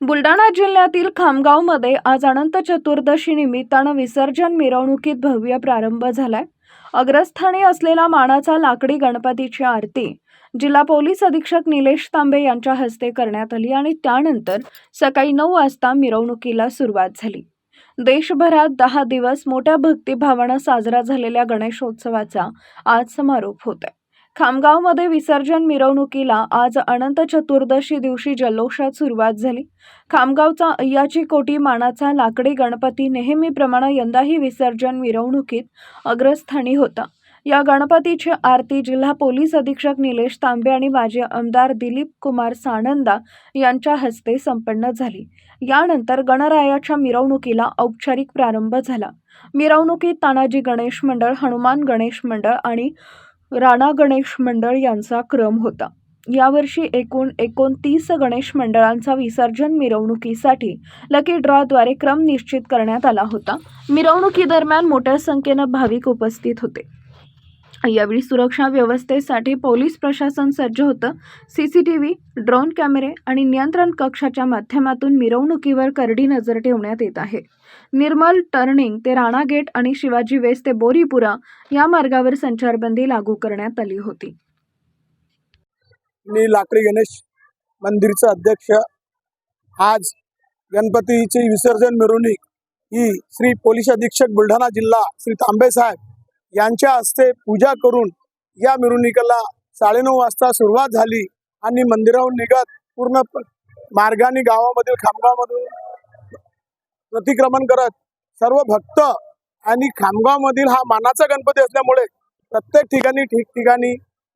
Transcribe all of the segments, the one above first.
बुलढाणा जिल्ह्यातील खामगावमध्ये आज अनंत चतुर्दशी निमित्तानं विसर्जन मिरवणुकीत भव्य प्रारंभ झालाय. अग्रस्थानी असलेला मानाचा लाकडी गणपतीची आरती जिल्हा पोलीस अधीक्षक निलेश तांबे यांच्या हस्ते करण्यात आली आणि त्यानंतर सकाळी नऊ वाजता मिरवणुकीला सुरुवात झाली. देशभरात दहा दिवस मोठ्या भक्तिभावानं साजरा झालेल्या गणेशोत्सवाचा आज समारोप होत आहे खामगावमध्ये विसर्जन मिरवणुकीला आज अनंत चतुर्दशी दिवशी जल्लोषात सुरुवात झाली. खामगावचा अय्याची कोटी मानाचा लाकडी गणपती नेहमीप्रमाणे यंदाही विसर्जन मिरवणुकीत अग्रस्थानी होता. या गणपतीची आरती जिल्हा पोलीस अधीक्षक निलेश तांबे आणि माजी आमदार दिलीप कुमार सानंदा यांच्या हस्ते संपन्न झाली. यानंतर गणरायाच्या मिरवणुकीला औपचारिक प्रारंभ झाला. मिरवणुकीत तानाजी गणेश मंडळ हनुमान गणेश मंडळ आणि राणा गणेश मंडळ यांचा क्रम होता. यावर्षी एकूण एकोणतीस गणेश मंडळांचा विसर्जन मिरवणुकीसाठी लकी ड्रॉद्वारे क्रम निश्चित करण्यात आला होता. मिरवणुकीदरम्यान मोठ्या संख्येनं भाविक उपस्थित होते. यावेळी सुरक्षा व्यवस्थेसाठी पोलीस प्रशासन सज्ज होतं. सीसीटीव्ही ड्रोन कॅमेरे आणि नियंत्रण कक्षाच्या माध्यमातून मिरवणुकीवर करडी नजर ठेवण्यात येत आहे. निर्मल टर्निंग ते राणा गेट आणि शिवाजी वेस ते बोरीपुरा या मार्गावर संचारबंदी लागू करण्यात आली होती. मी लाकडी गणेश मंदिरचा अध्यक्ष. आज गणपतीची विसर्जन मिरवणूक ही श्री पोलीस अधीक्षक बुलढाणा जिल्हा श्री तांबे साहेब यांच्या हस्ते पूजा करून या मिरवणुकीला साडेनऊ वाजता सुरुवात झाली आणि मंदिराहून निघत पूर्ण मार्गाने गावामधील खामगावमधून प्रतिक्रमण करत सर्व भक्त आणि खामगावमधील हा मानाचा गणपती असल्यामुळे प्रत्येक ठिकाणी ठिकठिकाणी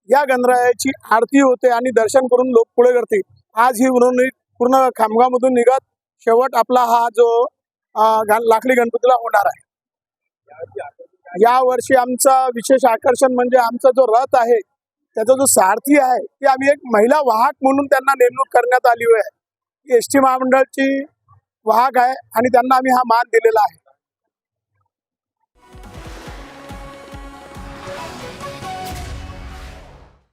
या गणरायाची आरती होते आणि दर्शन करून लोक पुढे करते आज ही मिरवणूक पूर्ण खामगावमधून निघत. शेवट आपला हा जो लाकडी गणपतीला होणार आहे. या वर्षी आमचा विशेष आकर्षण म्हणजे आमचा जो रथ आहे त्याचा जो सारथी आहे ते आम्ही एक महिला वाहक म्हणून त्यांना नेमणूक करण्यात आली आहे. एस टी महामंडळाची वाहक आहे आणि त्यांना आम्ही हा मान दिलेला आहे.